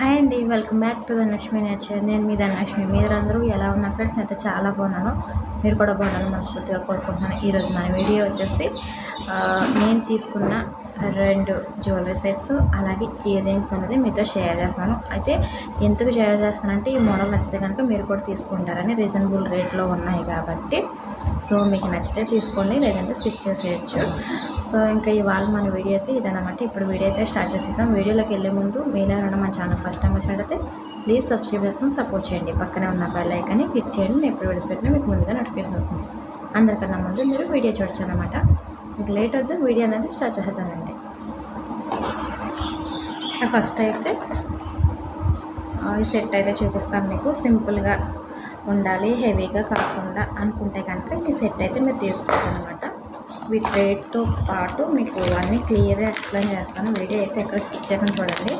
Hi అండి welcome back to Dhanalakshmi nature. నేను మీ ధనలక్ష్మి. మీరందరూ ఎలా ఉన్నారు ఫ్రెండ్స్? అయితే చాలా బాగున్నాను. మీరు కూడా బాగున్నాను మనస్ఫూర్తిగా కోరుకుంటున్నాను. ఈరోజు మన వీడియో వచ్చేసి నేను తీసుకున్న రెండు జ్యువెలరీ సెట్స్ అలాగే ఇయర్ రింగ్స్ అనేది మీతో షేర్ చేస్తాను. అయితే ఎందుకు షేర్ చేస్తానంటే ఈ మోడల్ నచ్చితే కనుక మీరు కూడా తీసుకుంటారని రీజనబుల్ రేట్లో ఉన్నాయి కాబట్టి. సో మీకు నచ్చితే తీసుకోండి లేదంటే స్కిప్ చేసేయచ్చు. సో ఇంకా ఇవాళ మన వీడియో అయితే ఇదనమాట ఇప్పుడు వీడియో అయితే స్టార్ట్ చేసేద్దాం. వీడియోలోకి వెళ్ళే ముందు మీరు ఎవరైనా మన ఛానల్ ఫస్ట్ టైం వచ్చినట్టయితే ప్లీజ్ సబ్స్క్రైబ్ చేసుకుని సపోర్ట్ చేయండి. పక్కనే ఉన్న బెల్ ఐకాన్ని క్లిక్ చేయండి. నేను ఎప్పుడు విడిచిపెట్టినా పెట్టినా మీకు ముందుగా నోటిఫికేషన్ వస్తుంది. అందరికన్నా ముందు మీరు వీడియో చూడొచ్చు అనమాట మీకు లేట్ వద్దు వీడియో అనేది స్టార్ట్ చేద్దాం ఫస్ట్ అయితే. ఈ సెట్ అయితే చూపిస్తాను మీకు. సింపుల్గా ఉండాలి హెవీగా కాకుండా అనుకుంటే కనుక ఈ సెట్ అయితే మీరు తీసుకోవచ్చు అనమాట వీటి రేట్తో పాటు మీకు అన్నీ క్లియర్గా ఎక్స్ప్లెయిన్ చేస్తాను. వీడియో అయితే ఎక్కడ స్కిప్ చేయకుండా చూడండి.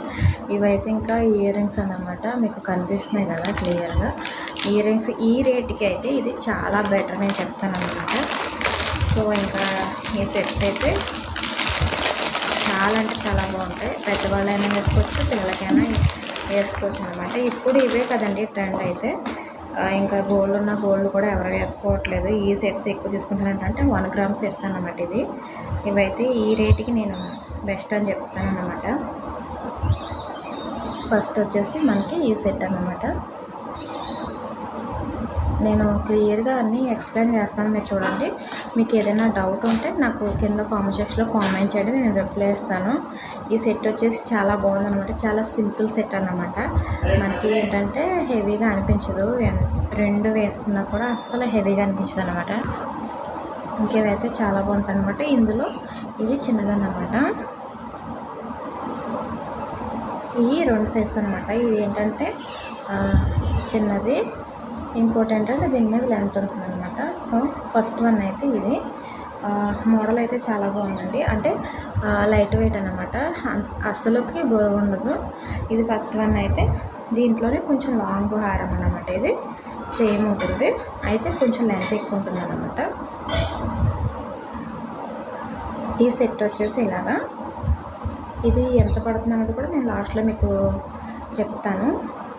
ఇవైతే ఇంకా ఇయర్ రింగ్స్ అనమాట మీకు కనిపిస్తున్నాయి కదా క్లియర్గా. ఇయర్ రింగ్స్ ఈ రేట్కి అయితే ఇది చాలా బెటర్ నేను చెప్తాను అనమాట సో ఇంకా ఈ సెట్ అయితే చాలా అంటే చాలా బాగుంటాయి. పెద్దవాళ్ళైనా వేసుకోవచ్చు పిల్లలకైనా వేసుకోవచ్చు అనమాట ఇప్పుడు ఇవే కదండి ట్రెండ్ అయితే. ఇంకా గోల్డ్ ఉన్న గోల్డ్ కూడా ఎవరు వేసుకోవట్లేదు. ఈ సెట్స్ ఎక్కువ తీసుకుంటారంటే వన్ గ్రామ్ సెట్స్ అన్నమాట ఇది ఇవైతే ఈ రేటుకి నేను బెస్ట్ అని చెప్తాను అన్నమాట. ఫస్ట్ వచ్చేసి మనకి ఈ సెట్ అనమాట నేను క్లియర్గా అన్నీ ఎక్స్ప్లెయిన్ చేస్తాను మీరు చూడండి. మీకు ఏదైనా డౌట్ ఉంటే నాకు కింద కామెంట్ సెక్షన్లో కామెంట్ చేయండి నేను రిప్లై ఇస్తాను. ఈ సెట్ వచ్చేసి చాలా బాగుందన్నమాట. చాలా సింపుల్ సెట్ అన్నమాట. మనకి ఏంటంటే హెవీగా అనిపించదు. రెండు వేసుకున్నా కూడా అస్సలు హెవీగా అనిపించదు అనమాట ఇంకేదైతే చాలా బాగుంటుంది అనమాట ఇందులో ఇది చిన్నదన్నమాట. ఈ రెండు సైజులు అనమాట ఇది ఏంటంటే చిన్నది ఇంపార్టెంట్ అంటే దీని మీద లెంత్ ఉంటుంది అనమాట సో ఫస్ట్ వన్ అయితే ఇది. మోడల్ అయితే చాలా బాగుందండి. అంటే లైట్ వెయిట్ అనమాట అస్సలుకి బరువు ఉండదు. ఇది ఫస్ట్ వన్ అయితే దీంట్లోనే కొంచెం లాంగ్ హారం అన్నమాట ఇది. సేమ్ ఉంటుంది. అయితే కొంచెం లెంత్ ఎక్కువ ఉంటుంది అనమాట ఈ సెట్ వచ్చేసి ఇలాగా. ఇది ఎంత పడుతుంది అన్నది కూడా నేను లాస్ట్లో మీకు చెప్తాను.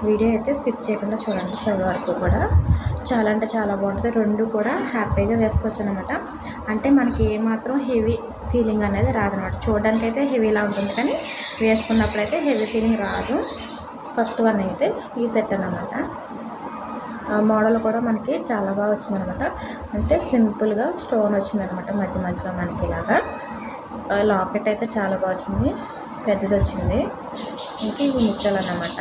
వీడియో అయితే స్కిప్ చేయకుండా చూడండి చివరి వరకు కూడా. చాలా అంటే చాలా బాగుంటుంది. రెండు కూడా హ్యాపీగా వేసుకోవచ్చు అనమాట అంటే మనకి ఏమాత్రం హెవీ ఫీలింగ్ అనేది రాదనమాట. చూడడానికి అయితే హెవీలా ఉంటుంది కానీ వేసుకున్నప్పుడు అయితే హెవీ ఫీలింగ్ రాదు. ఫస్ట్ వన్ అయితే ఈ సెట్ అనమాట మోడల్ కూడా మనకి చాలా బాగా వచ్చిందనమాట. అంటే సింపుల్గా స్టోన్ వచ్చిందనమాట మధ్య మధ్యలో మనకి ఇలాగా. లాకెట్ అయితే చాలా బాగా వచ్చింది. పెద్దది వచ్చింది ఇంకా ఇవి ముచ్చాలన్నమాట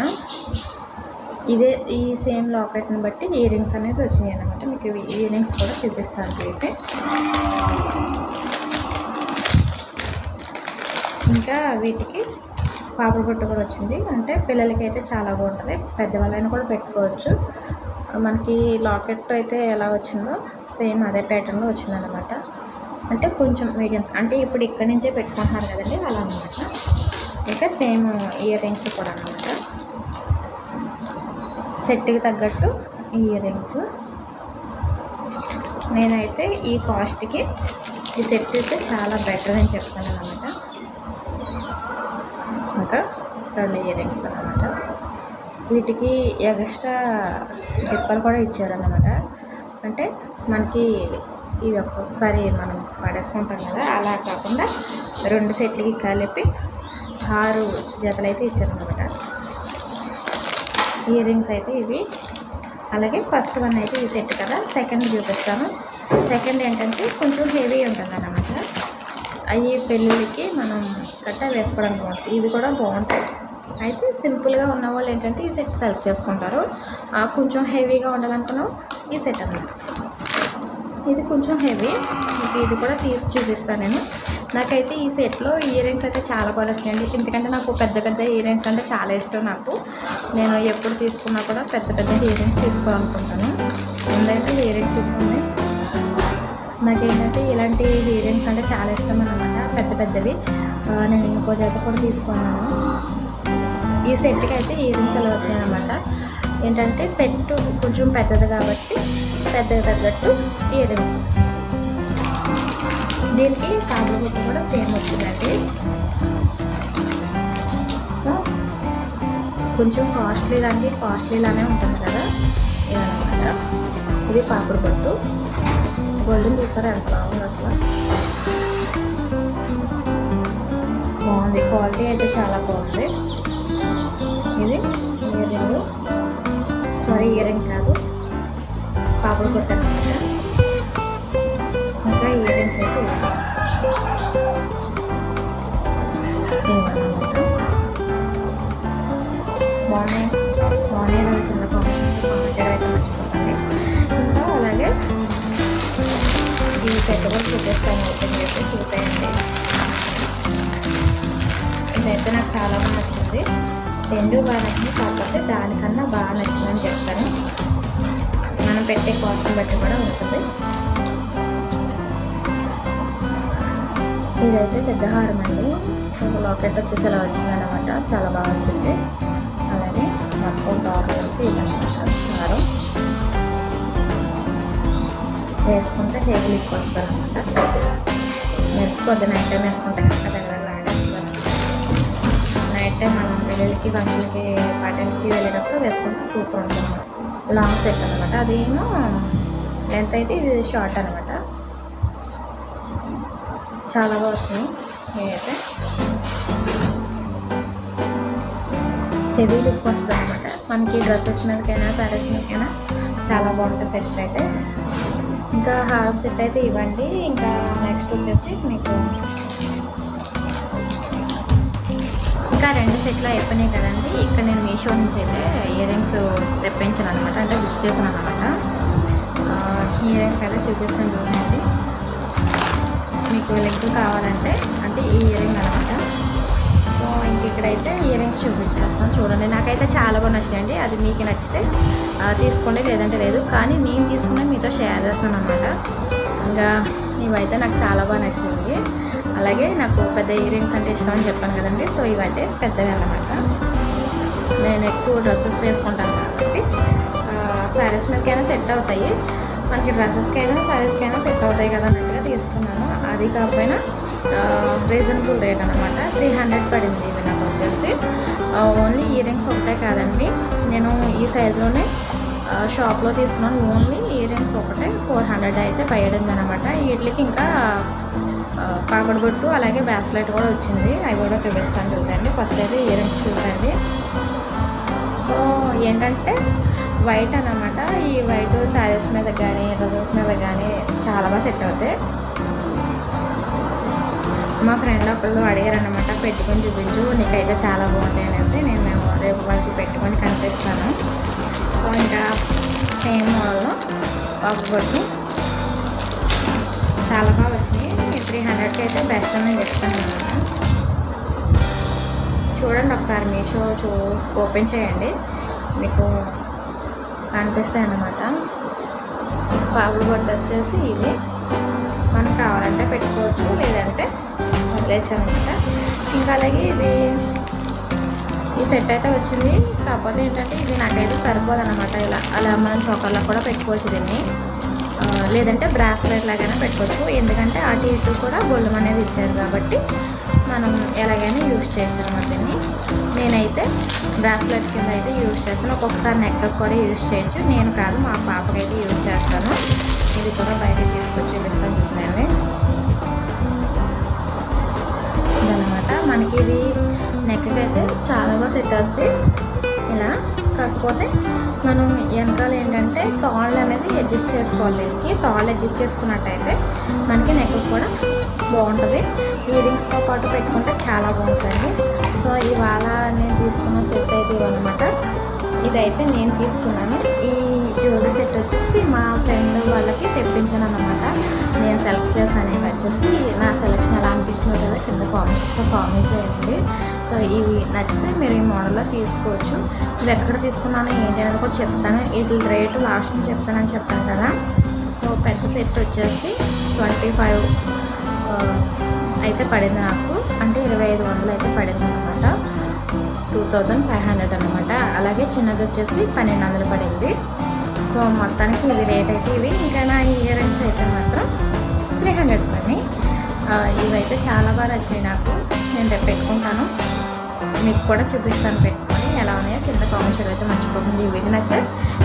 ఇదే ఈ సేమ్ లాకెట్ని బట్టి ఇయర్ రింగ్స్ అనేది వచ్చినాయి అనమాట మీకు ఇవి ఇయర్ రింగ్స్ కూడా చూపిస్తాను అయితే ఇంకా వీటికి పాపల బొట్టు కూడా వచ్చింది. అంటే పిల్లలకి అయితే చాలా బాగుంటుంది. పెద్దవాళ్ళైనా కూడా పెట్టుకోవచ్చు. మనకి లాకెట్ అయితే ఎలా వచ్చిందో సేమ్ అదే ప్యాటర్న్లో వచ్చిందనమాట అంటే కొంచెం మీడియం అంటే ఇప్పుడు ఇక్కడి నుంచే పెట్టుకుంటున్నారు కదండి అలా అనమాట ఇంకా సేమ్ ఇయర్ రింగ్స్ కూడా అనమాట సెట్కి తగ్గట్టు ఇయర్ రింగ్స్ నేనైతే ఈ కాస్ట్కి ఈ సెట్ అయితే చాలా బెటర్ అని చెప్తాను అనమాట ఇంకా రెండు ఇయర్ రింగ్స్ అనమాట వీటికి ఎక్స్ట్రా డిప్పలు కూడా ఇచ్చారనమాట అంటే మనకి ఇది ఒక్కొక్కసారి మనం పడేసుకుంటాం కదా అలా కాకుండా రెండు సెట్లకి కలిపి ఆరు జతలు అయితే ఇచ్చారనమాట ఇయర్ రింగ్స్ అయితే ఇవి. అలాగే ఫస్ట్ వన్ అయితే ఈ సెట్ కదా. సెకండ్ చూపిస్తాను. సెకండ్ ఏంటంటే కొంచెం హెవీ ఉంటుంది అన్నమాట అవి పెళ్ళిళ్ళకి మనం కట్ట వేసుకోవడానికి బాగుంటుంది ఇవి కూడా బాగుంటాయి. అయితే సింపుల్గా ఉన్న వాళ్ళు ఏంటంటే ఈ సెట్ సెలెక్ట్ చేసుకుంటారు. కొంచెం హెవీగా ఉండాలనుకున్నాం ఈ సెట్ అన్నమాట. ఇది కొంచెం హెవీ. మీకు ఇది కూడా తీసి చూపిస్తాను నేను. నాకైతే ఈ సెట్లో ఇయర్ రింగ్స్ అయితే చాలా బాగా వచ్చినాయండి ఎందుకంటే నాకు పెద్ద పెద్ద ఇయర్ రింగ్స్ అంటే చాలా ఇష్టం నాకు. నేను ఎప్పుడు తీసుకున్నా కూడా పెద్ద పెద్ద ఇయర్ రింగ్స్ తీసుకోవాలనుకుంటాను. ముందైతే ఇయర్ రింగ్స్ చూపుతుంది నాకేంటంటే ఇలాంటి ఇయర్ రింగ్స్ అంటే చాలా ఇష్టం అనమాట పెద్ద పెద్దవి. నేను ఇంకో జత కూడా తీసుకున్నాను. ఈ సెట్కి అయితే ఇయర్ రింగ్స్ అలా వచ్చినాయి అనమాట ఏంటంటే సెట్ కొంచెం పెద్దది కాబట్టి పెద్ద తగ్గట్టు ఇయర్ దీనికి కాబుల గుట్ట కూడా సేమ్ వచ్చిందండి. కొంచెం కాస్ట్లీ లాంటి కాస్ట్లీలానే ఉంటుంది కదా? ఇదనమాట ఇది పాపడు పట్టు. గోల్డెన్ చూసారా ఎంత బాగుంది అసలు. బాగుంది. క్వాలిటీ అయితే చాలా బాగుంది. ఇది ఇయర్ సారీ ఇయర్ రింగ్ కాదు. పాపలు కొట్టాను ఇంకా ఇయర్ రింగ్స్ అయితే బాగున్నాయి బాగున్నాయి చిన్న అయితే మర్చిపోకండి. ఇంకా అలాగే ఈ పెట్టుబడి చూపిస్తాను ఓపెన్ చేసి చూసేయండి. ఇదైతే నాకు చాలా బాగా నచ్చింది. రెండు బాగా నచ్చింది కాకపోతే దానికన్నా బాగా నచ్చిందని చెప్తాను. మనం పెట్టే కాస్ట్ని బట్టి కూడా ఉంటుంది. ఇదైతే పెద్ద హారం అండి. సో లాకెట్ వచ్చేసి ఇలా వచ్చిందనమాట చాలా బాగా వచ్చింది. అలాగే మొత్తం డాలర్ అయితే ఇదన్నమాట హారం వేసుకుంటే హెవీ ఎక్కువ వస్తారు అనమాట పొద్దున నైట్ టైం వేసుకుంటే కనుక అంటే మనం పెళ్ళిళ్ళకి ఫంక్షన్కి పార్టీస్కి వెళ్ళేటప్పుడు వేసుకుంటే సూపర్ ఉంటుంది. లాంగ్ సెట్ అనమాట అదేమో లెంత్ అయితే ఇది షార్ట్ అనమాట చాలా బాగా వస్తుంది. నేనైతే హెవీ లుక్ వస్తుంది అనమాట మనకి డ్రెస్సెస్ మీదకైనా శారీస్ మీదకైనా చాలా బాగుంటుంది సెట్ అయితే. ఇంకా హారం సెట్ అయితే ఇవ్వండి. ఇంకా నెక్స్ట్ వచ్చేసి మీకు రెండు సెట్లు అయిపోయినాయి కదండి. ఇక్కడ నేను మీషో నుంచి అయితే ఇయర్ రింగ్స్ తెప్పించాను అనమాట అంటే బుక్ చేశాను అనమాట ఇయర్ రింగ్స్ అయితే చూపిస్తాను చూడండి. మీకు లింక్ కావాలంటే అంటే ఈ ఇయర్ రింగ్ అనమాట సో ఇంక ఇక్కడైతే ఇయర్ రింగ్స్ చూపించేస్తాను చూడండి. నాకైతే చాలా బాగా నచ్చాయండి అది మీకు నచ్చితే తీసుకోండి. లేదంటే లేదు. కానీ నేను తీసుకున్న మీతో షేర్ చేస్తాను అనమాట ఇంకా ఇవైతే నాకు చాలా బాగా నచ్చింది అలాగే నాకు పెద్ద ఇయర్ రింగ్స్ అంటే ఇష్టం అని చెప్పాను కదండి. సో ఇవైతే పెద్దవి అనమాట నేను ఎక్కువ డ్రెస్సెస్ వేసుకుంటాను కాబట్టి శారీస్ మీదకైనా సెట్ అవుతాయి. మనకి డ్రెస్సెస్కైనా శారీస్కైనా సెట్ అవుతాయి కదా అన్నట్టుగా తీసుకున్నాను. అది కాకపోయినా రీజనబుల్ రేట్ అనమాట త్రీ హండ్రెడ్ పడింది ఇవి నాకు వచ్చేసి. ఓన్లీ ఇయర్ రింగ్స్ ఒకటే కాదండి. నేను ఈ సైజులోనే షాప్లో తీసుకున్నాను. ఓన్లీ ఇయర్ రింగ్స్ ఒకటే. ఫోర్ హండ్రెడ్ అయితే పయ్యడింది అనమాట వీటికి ఇంకా పాపడి బొట్టు అలాగే బ్రాస్లెట్ కూడా వచ్చింది. అవి కూడా చూపిస్తాను చూసండి ఫస్ట్ అయితే ఇయర్ రింగ్స్ చూసండి సో ఏంటంటే వైట్ అనమాట ఈ వైట్ శారీస్ మీద కానీ డ్రెస్సెస్ మీద కానీ చాలా బాగా సెట్ అవుతాయి. మా ఫ్రెండ్ ఒకళ్ళు అడిగారు అనమాట పెట్టుకొని చూపించు నీకైతే చాలా బాగుంటాయి అనేసి నేను రేపు వాళ్ళకి పెట్టుకొని కనిపిస్తాను. సో ఇంకా సేమ్ మోడల్లో ఒక బొట్టు. చాలా బాగా వచ్చినాయి. త్రీ హండ్రెడ్కి అయితే బెస్ట్ అని చెప్తాను అనమాట చూడండి ఒకసారి మీషో చూ ఓపెన్ చేయండి. మీకు కనిపిస్తాయి అన్నమాట. పావులు బొట్ట వచ్చేసి ఇది మనకు కావాలంటే పెట్టుకోవచ్చు లేదంటే వదిలేసామన్నమాట. ఇంకా అలాగే ఇది ఈ సెట్ అయితే వచ్చింది. కాకపోతే ఏంటంటే ఇది నాకైతే సరిపోదు అనమాట ఇలా. అలా మనం చోకర్లో కూడా పెట్టుకోవచ్చు దీన్ని. లేదంటే బ్రాస్లెట్ లాగైనా పెట్టుకోవచ్చు. ఎందుకంటే అటు ఇటు కూడా గొల్లం అనేది ఇచ్చారు కాబట్టి మనం ఎలాగైనా యూజ్ చేయొచ్చు అనమాట దీన్ని. నేనైతే బ్రాస్లెట్ కింద అయితే యూజ్ చేస్తాను. ఒక్కొక్కసారి నెక్ కూడా యూజ్ చేయొచ్చు. నేను కాదు మా పాపకైతే యూజ్ చేస్తాను. ఇది కూడా బయట తీసుకొచ్చి చూపిస్తాను చూసాను ఇదనమాట మనకి ఇది నెక్కి అయితే చాలా బాగా సెట్ అవుతుంది. ఇలా కాకపోతే మనం వెనకాల ఏంటంటే తాళ్ళు అనేది అడ్జస్ట్ చేసుకోవాలి. దీనికి తాళ్ళు అడ్జస్ట్ చేసుకున్నట్టయితే మనకి నెక్ కూడా బాగుంటుంది. ఇయరింగ్స్తో పాటు పెట్టుకుంటే చాలా బాగుంటుంది. సో ఇవాళ నేను తీసుకున్న సెట్ అయితే ఇవన్నమాట ఇదైతే నేను తీసుకున్నాను. ఈ జ్యువెలరీ సెట్ వచ్చేసి మా ఫ్రెండ్ వాళ్ళకి తెప్పించాను అనమాట నేను సెలెక్ట్ చేశాను ఇవి వచ్చేసి నా సెలెక్షన్ ఎలా అనిపిస్తుందో కదా కింద కామెంట్స్లో కామెంట్ చేయండి. సో ఇవి నచ్చితే మీరు ఈ మోడల్లో తీసుకోవచ్చు. ఇది ఎక్కడ తీసుకున్నానో ఏంటి అనేది కూడా చెప్తాను. వీటి రేటు లాస్ట్ చెప్తానని చెప్పాను కదా. సో పెద్ద సెట్ వచ్చేసి ట్వంటీ ఫైవ్ అయితే పడింది నాకు. అంటే ఇరవై ఐదు వందలు అయితే పడింది అనమాట టూ థౌజండ్ ఫైవ్ హండ్రెడ్ అనమాట అలాగే చిన్నది వచ్చేసి పన్నెండు వందలు పడింది. సో మొత్తానికి ఇది రేట్ అయితే ఇవి. ఇంకా నా ఇయర్ రింగ్స్ అయితే మాత్రం త్రీ హండ్రెడ్ పని ఇవైతే చాలా బాగా వచ్చాయి నాకు. నేను రేపు పెట్టుకుంటాను. మీకు కూడా చూపిస్తాను పెట్టుకొని ఎలా ఉన్నాయో కింద కామెంట్ చేయడం అయితే మర్చిపోకండి. ఈ వీడియో నచ్చితే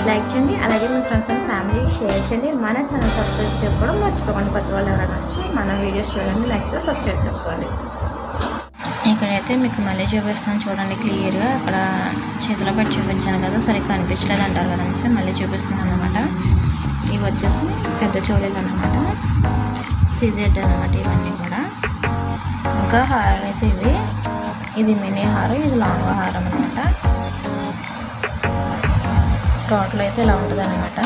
లైక్ చేయండి. అలాగే మీ ఫ్రెండ్స్ అండ్ ఫ్యామిలీ షేర్ చేయండి. మన ఛానల్ సబ్స్క్రైబ్ చేసుకోవడం మర్చిపోకండి. కొత్త వాళ్ళు ఎవరైనా వచ్చి మన వీడియోస్ చూడండి. నచ్చితే సబ్స్క్రైబ్ చేసుకోండి. ఇక్కడైతే మీకు మళ్ళీ చూపిస్తున్నాను చూడండి క్లియర్గా అక్కడ చేతిలో పెట్టి చూపించాను కదా సరిగ్గా అనిపించలేదు అంటారు కదా అనేసి మళ్ళీ చూపిస్తున్నాను అనమాట ఇవి వచ్చేసి పెద్ద చోళీలు అనమాట సిజెడ్ అనమాట ఇవన్నీ కూడా. ఇంకా హారాలు అయితే ఇవి. ఇది మినీ హారం ఇది లాంగ్ హారం అనమాట టోటల్ అయితే ఇలా ఉంటుంది అనమాట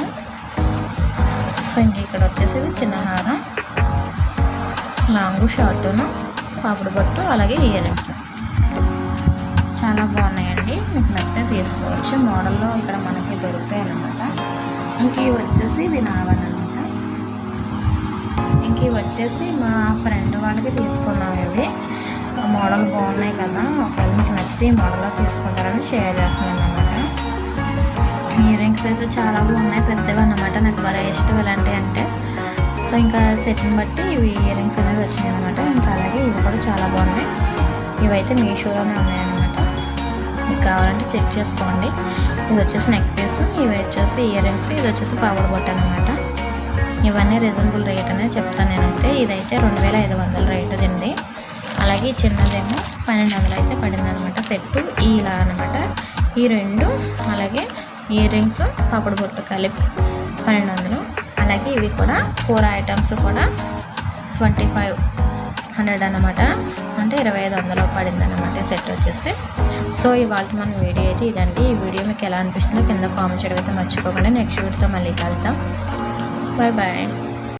సో ఇంక ఇక్కడ వచ్చేసి ఇది చిన్న హారం. లాంగ్ షార్ట్ను పాపుడు బొట్టు అలాగే ఇయర్ రింగ్స్ చాలా బాగున్నాయండి. మీకు నచ్చితే తీసుకోవచ్చు. మోడల్లో ఇక్కడ మనకి దొరుకుతాయి అన్నమాట. ఇంక ఇవి వచ్చేసి ఇవి నావన్నమాట ఇంక ఇవి వచ్చేసి మా ఫ్రెండ్ వాళ్ళకి తీసుకున్నాం ఇవి. ఆ మోడల్ బాగున్నాయి కదా ఒకవేళ మీకు నచ్చితే ఈ మోడల్లో తీసుకుంటారని షేర్ చేస్తున్నాను అనమాట ఇయర్ రింగ్స్ అయితే చాలా బాగున్నాయి పెద్దవి అనమాట నాకు బాగా ఇష్టం ఇలాంటివి అంటే. సో ఇంకా సెట్ని బట్టి ఇవి ఇయర్ రింగ్స్ అనేవి వచ్చినాయి అనమాట ఇంకా అలాగే ఇవి కూడా చాలా బాగున్నాయి. ఇవైతే మీషోలోనే ఉన్నాయన్నమాట మీకు కావాలంటే చెక్ చేసుకోండి. ఇది వచ్చేసి నెక్ పీస్ ఇవి వచ్చేసి ఇయర్ రింగ్స్ ఇది వచ్చేసి పవర్ బొట్ అనమాట ఇవన్నీ రీజనబుల్ రేట్ అనేది చెప్తాను నేనైతే. ఇదైతే రెండు వేల ఐదు వందల రేట్ తింది అలాగే చిన్నదేమో పన్నెండు వందలు అయితే పడింది అనమాట సెట్టు ఇలా అనమాట ఈ రెండు అలాగే ఇయర్ రింగ్స్ పాపడు బొట్టు కలిపి పన్నెండు వందలు. అలాగే ఇవి కూడా ఫోర్ ఐటమ్స్ కూడా ట్వంటీ ఫైవ్ హండ్రెడ్ అనమాట అంటే ఇరవై ఐదు వందలు పడింది అనమాట సెట్ వచ్చేసి. సో ఇవాళ మన వీడియో అయితే ఇదండి. ఈ వీడియో మీకు ఎలా అనిపిస్తుందో కింద కామెంట్ చేయడం అయితే మర్చిపోకుండా. నెక్స్ట్ వీడియోతో మళ్ళీ కలుద్దాం. Bye bye.